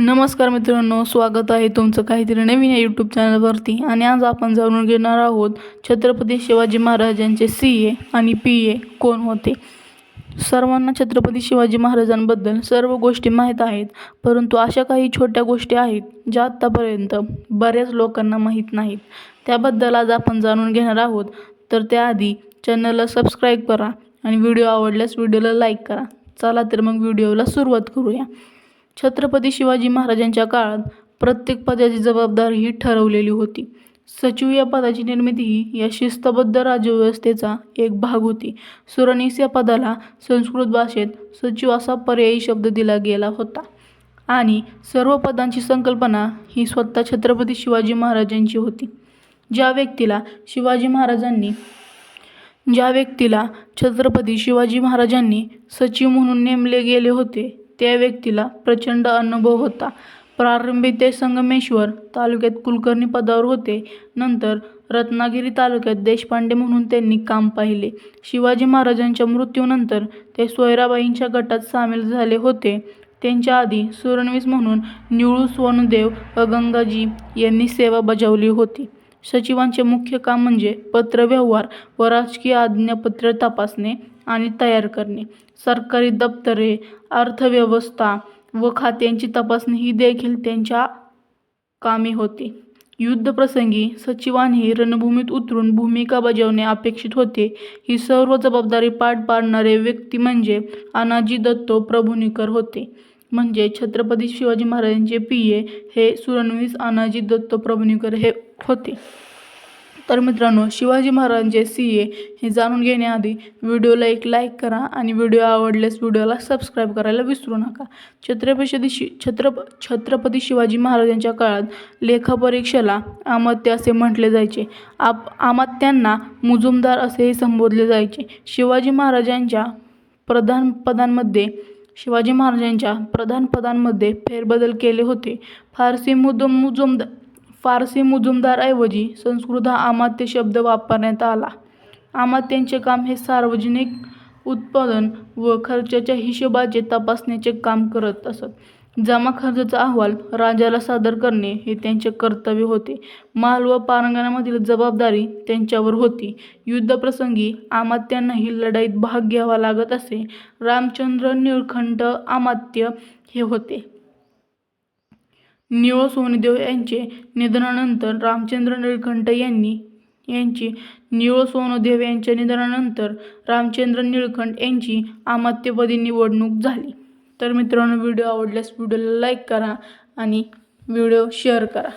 नमस्कार मित्रांनो स्वागत आहे तुमचं काहीतरी नवीन या यूट्यूब चॅनलवरती आणि आज आपण जाणून घेणार आहोत छत्रपती शिवाजी महाराजांचे सी ए आणि पी ए कोण होते? सर्वांना छत्रपती शिवाजी महाराजांबद्दल सर्व गोष्टी माहीत आहेत परंतु अशा काही छोट्या गोष्टी आहेत ज्या आत्तापर्यंत बऱ्याच लोकांना माहीत नाहीत. त्याबद्दल आज आपण जाणून घेणार आहोत. तर त्याआधी चॅनलला सबस्क्राईब करा आणि व्हिडिओ आवडल्यास व्हिडिओला लाईक करा. चला तर मग व्हिडिओला सुरुवात करूया. छत्रपती शिवाजी महाराजांच्या काळात प्रत्येक पदाची जबाबदारी ही ठरवलेली होती. सचिव या पदाची निर्मिती ही या शिस्तबद्ध राज्यव्यवस्थेचा एक भाग होती. सुरणीस या पदाला संस्कृत भाषेत सचिव असा पर्यायी शब्द दिला गेला होता. आणि सर्व पदांची संकल्पना ही स्वतः छत्रपती शिवाजी महाराजांची होती. ज्या व्यक्तीला शिवाजी महाराजांनी ज्या व्यक्तीला छत्रपती शिवाजी महाराजांनी सचिव म्हणून नेमले गेले होते त्या व्यक्तीला प्रचंड अनुभव होता. प्रारंभी ते संगमेश्वर तालुक्यात कुलकर्णी पदावर होते. नंतर रत्नागिरी तालुक्यात देशपांडे म्हणून त्यांनी काम पाहिले. शिवाजी महाराजांच्या मृत्यूनंतर ते सोयराबाईंच्या गटात सामील झाले होते. त्यांच्या आधी सुरणवीस म्हणून निवळू सोनुदेव व गंगाजी यांनी सेवा बजावली होती. सचिवांचे मुख्य काम म्हणजे पत्रव्यवहार व राजकीय आज्ञापत्र तपासणे आणि तयार करणे. सरकारी दप्तरे अर्थव्यवस्था व खात्यांची तपासणी ही देखील त्यांच्या कामी होती. युद्धप्रसंगी सचिवांनी रणभूमीत उतरून भूमिका बजावणे अपेक्षित होते. ही सर्व जबाबदारी पाठ पाडणारे व्यक्ती म्हणजे अनाजी दत्तो प्रभुनिकर होते. म्हणजे छत्रपती शिवाजी महाराजांचे पिये हे सुरणवीस अनाजी दत्तो प्रभुनिकर हे होते. तर मित्रांनो शिवाजी महाराजांचे सी ए हे जाणून घेण्याआधी व्हिडिओला एक लाईक करा आणि व्हिडिओ आवडल्यास व्हिडिओला सबस्क्राईब करायला विसरू नका. छत्रपती शि छत्रप छत्रपती शिवाजी महाराजांच्या काळात लेखापरीक्षेला आमत्य असे म्हटले जायचे. आप आमात्यांना मुजुमदार असेही संबोधले जायचे. शिवाजी महाराजांच्या प्रधान पदांमध्ये शिवाजी महाराजांच्या प्रधान पदांमध्ये फेरबदल केले होते. फारसी मुदम मुजुमदार फारसी मुजुमदारऐवजी संस्कृत हा अमात्य शब्द वापरण्यात आला. अमात्यांचे काम हे सार्वजनिक उत्पादन व खर्चाच्या हिशोबाचे तपासण्याचे काम करत असत. जमा खर्चाचा अहवाल राजाला सादर करणे हे त्यांचे कर्तव्य होते. माल व पारंगणामधील जबाबदारी त्यांच्यावर होती. युद्धप्रसंगी अमात्यांनाही लढाईत भाग घ्यावा लागत असे. रामचंद्र निळखंड अमात्य हे होते. निळ सोनदेव यांचे निधनानंतर रामचंद्र निळकंठ यांनी यांची निळ सोनदेव यांच्या निधनानंतर रामचंद्र निळकंठ यांची अमात्यपदी निवडणूक झाली. तर मित्रांनो व्हिडिओ आवडल्यास व्हिडिओला लाईक करा आणि व्हिडिओ शेअर करा.